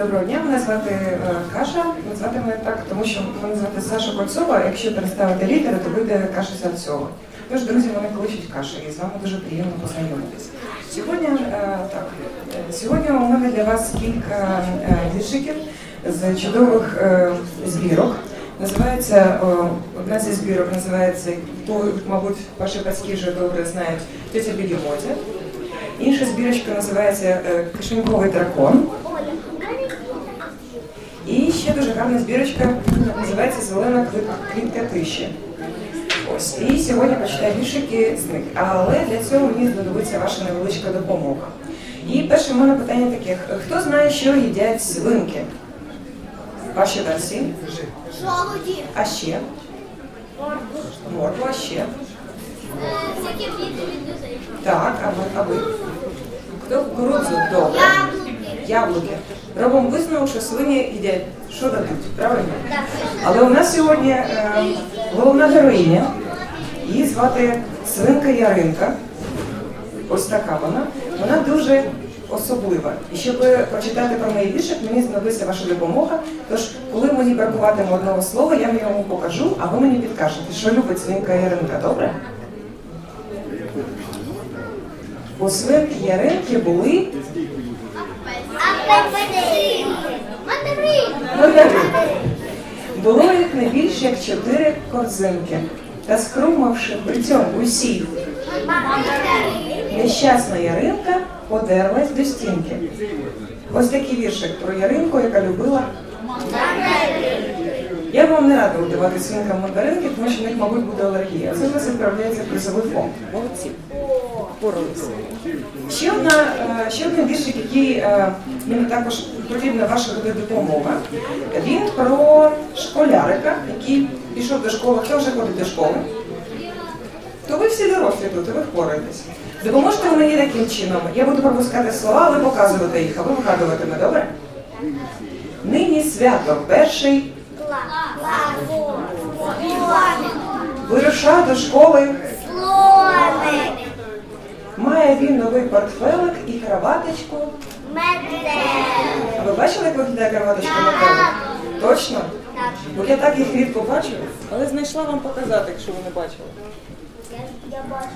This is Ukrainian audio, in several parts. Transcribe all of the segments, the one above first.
Доброго дня, мене звати е, Каша. Звати мене так, тому що мене звати Саша Кольцова. Якщо переставити літери, то вийде Каша Сальцова. Тож, друзі, мене кличуть Каша, і з вами дуже приємно познайомитись. Сьогодні е, так, е, сьогодні у мене для вас кілька віршиків з чудових збірок. Називається одна зі збірок називається, то, мабуть, ваші батьки вже добре знають тетя Білімотя. Інша збірочка називається Кишеньковий дракон. Ще дуже гарна збірочка називається Зелена квітка тиші. Ось. І сьогодні прочитаю віршики з них. Але для цього мені знадобиться ваша невеличка допомога. І перше в мене питання таке: хто знає, що їдять свинки? Ваші версії? Жолуді. А ще? Морква, а ще? Всякі квіти від людей. Так, а ви? А ви? Хто кукурудзу? Добре. Яблуки. Яблуки. Робимо висновок, що свині їдять, що дадуть, правильно? Але у нас сьогодні е, головна героїня. Її звати Свинка Яринка. Ось така вона. Вона дуже особлива. І щоб прочитати про неї віршик, мені знадобиться ваша допомога. Тож, коли мені бракуватиме одного слова, я йому покажу, а ви мені підкажете, що любить свинка Яринка, добре? У свинки Яринки були. Було їх не більше, як чотири корзинки. Та скрумавши при цьому усі, нещасна Яринка подерлась до стінки. Ось такий віршик про Яринку, яка любила. Я вам не рада давати свинкам мандаринки, тому що в них, мабуть, буде алергія. Це в нас відправляється призовий фонд. Молодці. Впоралися. Ще одна, е, ще один віршик, який е, мені також потрібна ваша буде допомога. Він про школярика, який пішов до школи. Хто вже ходить до школи? То ви всі дорослі тут, і ви впораєтесь. Допоможете мені таким чином. Я буду пропускати слова, але показувати їх, а ви вгадуватиме, добре? Нині свято, перший Слоник. вируша до школи. Слоник. Має він новий портфелик і краваточку. Медведь. А ви бачили, як виглядає краваточка на тебе? Точно? Так. Бо я так їх рідко бачу, але знайшла вам показати, якщо ви не бачили. Я- Я бачу.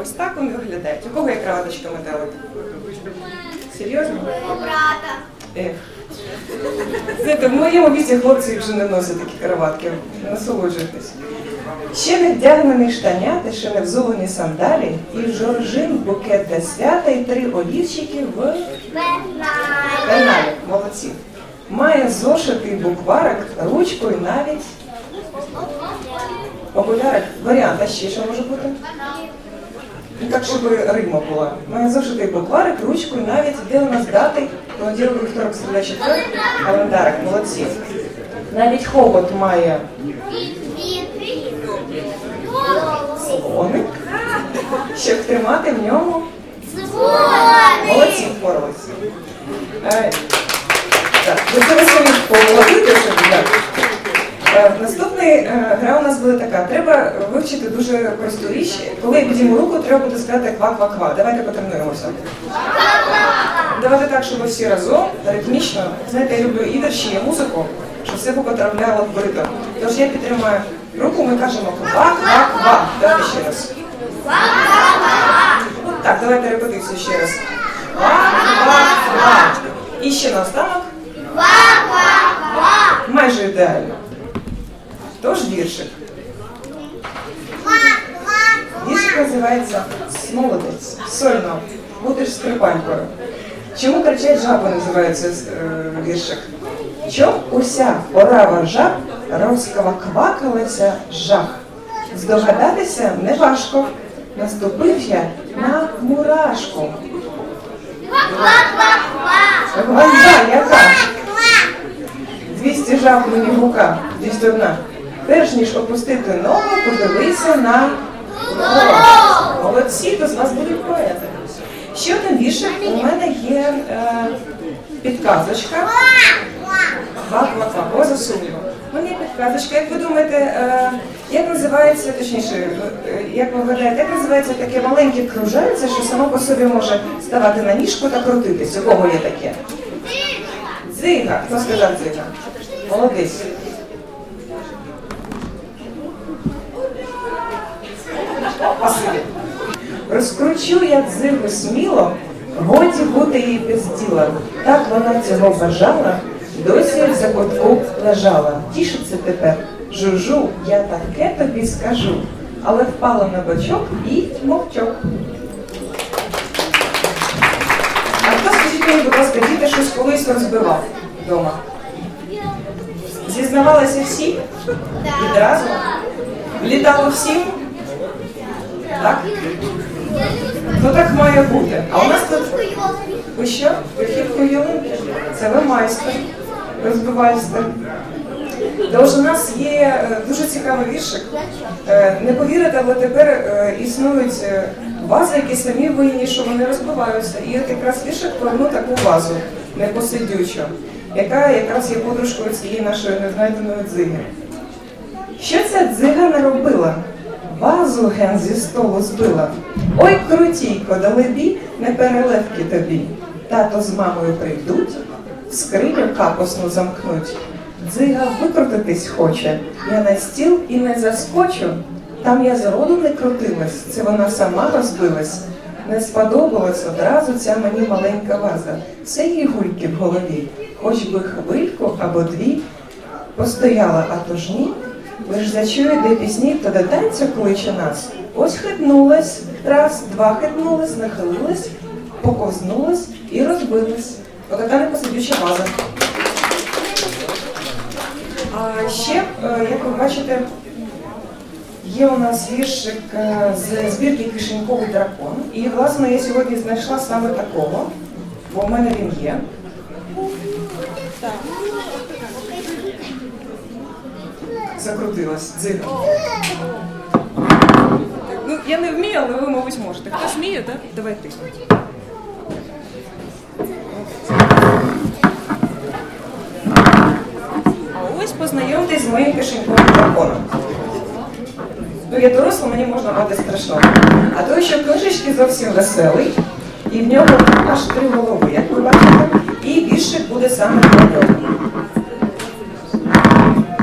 Ось так вони виглядають. У кого є краваточка метелик? Серйозно? У брата. Ех. Знаєте, в моєму віці хлопці вже не носять такі краватки. Насолоджуйтесь. Ще не вдягнений штаняти, ще не взувані сандалі, і жоржин, букет для свята, і три олівчики в Пеналі. Молодці. Має зошитий букварик, ручку і навіть окулярик. Варіант, а ще що може бути? Ну, так, щоб рима була. Має зошитий букварик, ручку і навіть де у нас дати, понеділок, вівторок, середа, четвер, календарик, молодці. Навіть хобот має слоник, щоб тримати в ньому. Молодці, впоралися. Е, Так, ви зараз собі так. Наступний е, гра у нас буде така. Треба вивчити дуже просту річ. Коли я підійму руку, треба буде сказати ква-ква-ква. Давайте потренуємося. Давайте так, щоб всі разом, ритмічно. Знаєте, я люблю і вірші, і музику, все потрапляло в ритм. Тож я підтримаю руку, ми кажемо ква-ква-ква. Давайте ще раз. Так, давайте репетицію ще раз. Ква-ква-ква. І ще наостанок. Майже ідеально. Тож віршик. Віршик називається Молодець. Сольно. Будеш скрипанькою. Чому кричать жаби називається е, віршик? Чом уся орава жаб розкваквакалася жах. Здогадатися неважко. Наступив я на мурашку. Гвозда яка? 200 жаб мені в руках, 201. Перш ніж опустити ногу, подивися на ворог. Молодці, то з вас будуть поети. Ще один віршик. У мене є е, підказочка. Два-два-два, поза сумнівом. У підказочка. Як ви думаєте, е, як називається, точніше, е, як ви вгадаєте, як називається таке маленьке кружальце, що само по собі може ставати на ніжку та крутитись? У кого є таке? Дзига. Хто сказав дзига? Молодець. Розкручу я дзигу сміло, годі бути їй без діла. Так вона цього бажала, досі в закутку лежала. Тішиться тепер. Жужу, я таке тобі скажу. Але впала на бочок і мовчок. А хто скажіть мені, будь ласка, діти щось колись розбивав вдома? Зізнавалися всі? Відразу? Влітало всім? Так? Ну так має бути. А у нас тут ви що? Вихідку ялинки? Це ви майстер, розбивальстер. Тож у нас є е, дуже цікавий віршик. Е, Не повірите, але тепер е, існують вази, які самі винні, що вони розбиваються. І от якраз віршик про одну таку вазу, непосидючу, яка якраз є подружкою цієї нашої незнайденої дзиги. Що ця дзига наробила? Вазу ген зі столу збила. Ой, крутійко, далебі, не перелевки тобі. Тато з мамою прийдуть, скриню капосну замкнуть. Дзига викрутитись хоче. Я на стіл і не заскочу. Там я зроду не крутилась, це вона сама розбилась. Не сподобалась одразу ця мені маленька ваза. Все їй гульки в голові, хоч би хвильку або дві. Постояла, а то ж ні. Ви ж зачуєте пісні, то до танцю кличе нас. Ось хитнулась, раз, два хитнулась, нахилилась, поковзнулась і розбилась. Отака непосидюча ваза. А ще, е, як ви бачите, є у нас віршик е, з збірки Кишеньковий дракон. І, власне, я сьогодні знайшла саме такого, бо в мене він є. Закрутилась дзига. Ну, я не вмію, але ви, мабуть, можете. Хтось вміє, так? Давай ти. А ось познайомтесь з моїм кишеньковим драконом. Ну, я доросла, мені можна мати страшного. А той, що книжечки зовсім веселий, і в нього аж три голови, як ви бачите, і віршик буде саме про нього.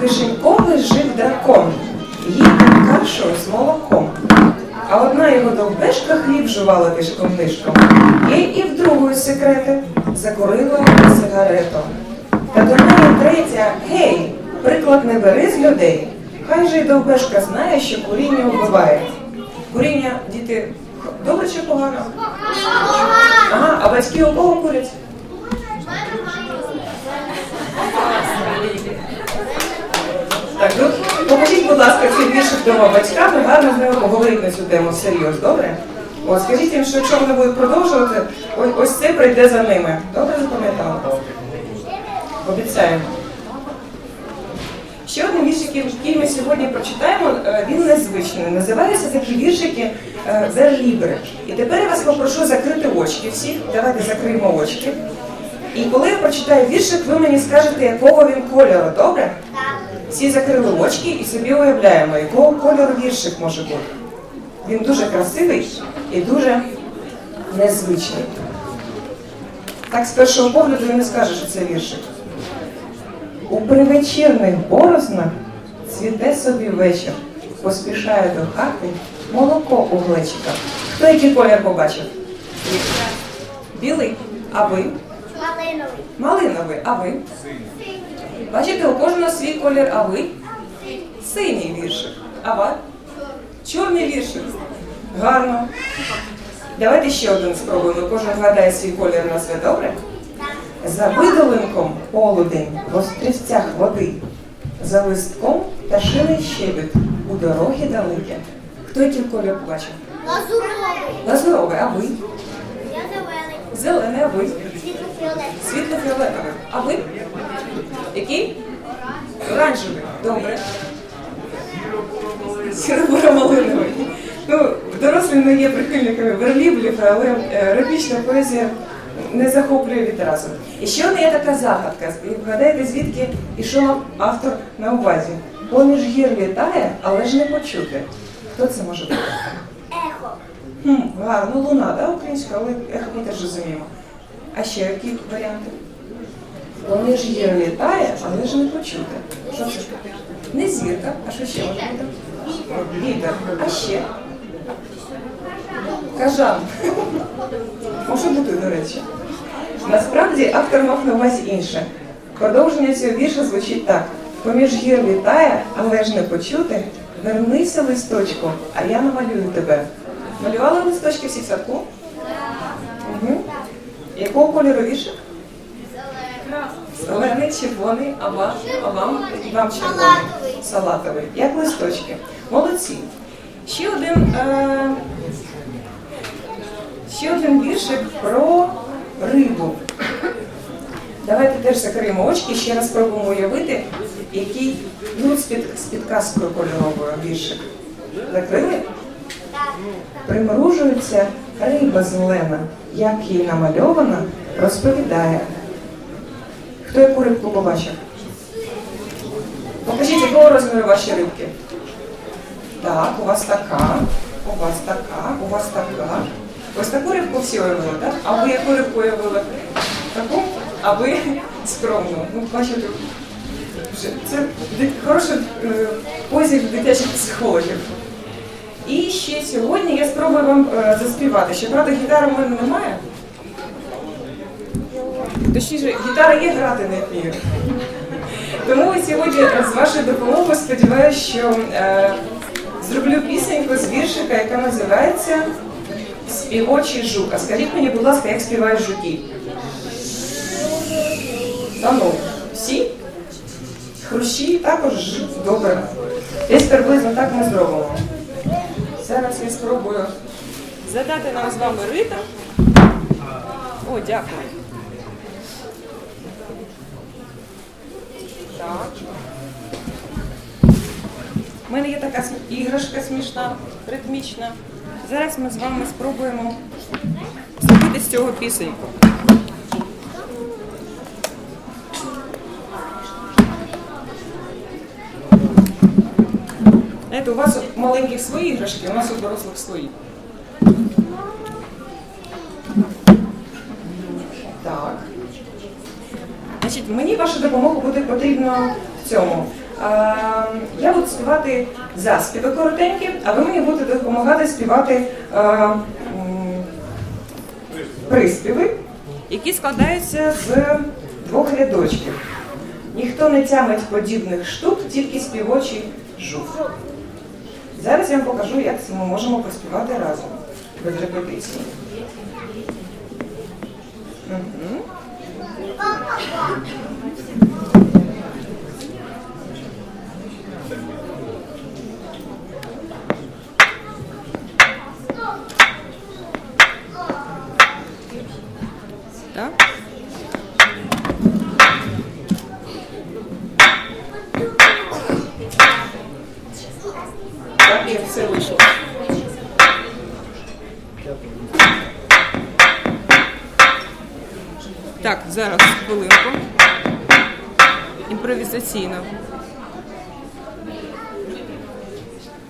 Кишеньковий жив дракон, їв кашу з молоком. А одна його довбешка хліб жувала тишком нишком. Є і в другої секрети закурила сигарету. Та до неї третя, гей, приклад не бери з людей. Хай же й довбешка знає, що куріння вбиває. Куріння, діти, добре чи погано? Ага, а батьки у кого курять? Так, ну покажіть, будь ласка, цей віршик вдома батькам, і гарно з ними поговорити на цю тему всерйоз, добре? От, скажіть їм, що якщо вони будуть продовжувати, ось, ось це прийде за ними. Добре запам'ятали? Обіцяємо. Ще один віршик, який ми сьогодні прочитаємо, е, він незвичний. Називаються такі віршики е, верлібри. І тепер я вас попрошу закрити очки всі. Давайте закриємо очки. І коли я прочитаю віршик, ви мені скажете, якого він кольору, добре? Всі закрили очки і собі уявляємо, якого кольору віршик може бути. Він дуже красивий і дуже незвичний. Так з першого погляду і не скажеш, що це віршик. У привечірних борознах цвіте собі вечір, поспішає до хати молоко у глечиках. Хто який колір побачив? Білий. А ви? Малиновий. Малиновий. А ви? Бачите, у кожного свій колір, а ви? Синій віршик. А ви? Чорний віршик. Гарно. Давайте ще один спробуємо. Кожен гадає свій колір на свят, добре? За видолинком полудень в острівцях води, за листком та шилий щебет у дороги далекі. Хто який колір бачив? Лазуровий. Лазуровий, а ви? Я зелений. Зелений, а ви? Світло-фіолетовий. Світло-фіолетовий. А ви? Який? Оранжевий. Добре. Сіро-малиновий. Ну, дорослі не є прихильниками верліблів, але е, ритмічна поезія не захоплює відразу. І ще одна є така загадка. І Вгадаєте, звідки ішов автор на увазі? Поміж гір літає, але ж не почути. Хто це може бути? Ехо. Хм, гарно, луна, да, українська, але ехо ми теж розуміємо. А ще які варіанти? Поміж гір літає, але ж не почути. Що це? Не зірка, а що ще може бути? Вітер. А ще? Кажан. Може бути, до речі. Насправді автор мав на увазі інше. Продовження цього вірша звучить так. Поміж гір літає, але ж не почути. Вернися листочку, а я намалюю тебе. Малювали листочки всі в садку? Угу. Якого кольору віршик? Зелений, червоний, а вам, а вам, вам червоний. Салатовий. Як листочки. Молодці. Ще один, е, ще один віршик про рибу. Давайте теж закриємо очки, ще раз спробуємо уявити, який ну, з, під, з підказкою кольоровою віршик. Закрили? Примружується риба зелена, як їй намальована, розповідає. Хто яку рибку побачив? Покажіть, якого розміру ваші рибки? Так, у вас така, у вас така, у вас така. Ось таку рибку всі уявили, так? А яку рибку уявили? Таку? А ви скромну. Ну, бачите, це хороший е, позів дитячих психологів. І ще сьогодні я спробую вам е, заспівати. Щоправда, гітари в мене немає. Точніше, гітара є грати не вмію. Тому сьогодні з вашою допомогою сподіваюся, що е, зроблю пісеньку з віршика, яка називається Співочий жук. А скажіть мені, будь ласка, як співають жуки? Та ну, всі? Хрущі також ж добре. Десь приблизно так ми зробимо. Зараз я спробую задати нам з вами ритм. О, дякую. Так. У мене є така іграшка смішна, ритмічна. Зараз ми з вами спробуємо зробити з цього пісеньку. Знаєте, у вас от маленьких свої іграшки, у нас у дорослих свої. Так. Значить, мені ваша допомога буде потрібна в цьому. Я буду співати заспіви коротенькі, а ви мені будете допомагати співати приспіви, які складаються з двох рядочків. Ніхто не тямить подібних штук, тільки співочий жук. Зараз я вам покажу, як ми можемо поспівати разом без репетиції. Мгм. Вийшло. Так, зараз хвилинку. Імпровізаційно.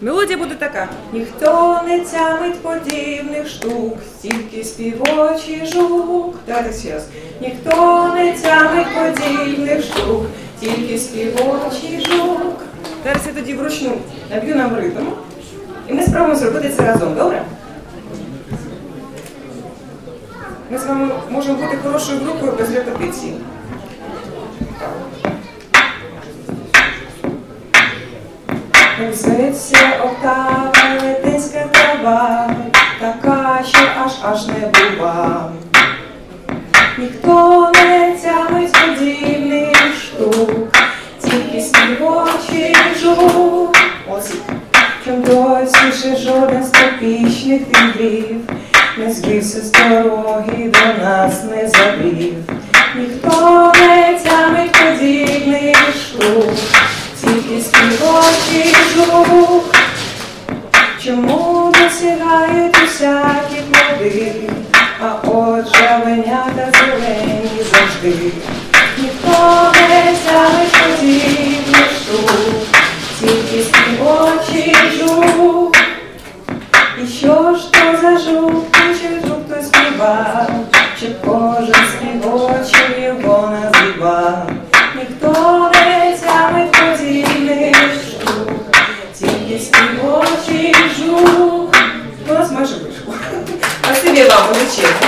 Мелодія буде така. Ніхто не тямить подібних штук, стільки співочий жук. Давайте ще раз. Ніхто не тямить подібних штук, тільки співочий жук. Зараз я тоді вручну наб'ю нам ритм. І ми спробуємо зробити це разом, добре? Ми з вами можемо бути хорошою групою без репетиції. Зветься октава летинська трава, така, що аж аж не бува. Ніхто не тямить подібних штук, тільки співочий жук. Ось чим досі ще жоден з тропічних вітрів не збився з дороги до нас не забрів. Ніхто не тямить подібних штук, і співочі жук, чому досягають усякі плоди, а от жавенята зелені завжди. Ніхто не взяли подібну штук, тільки співочі жук. І що ж то за жук, чи жук то співав, чи по величезне.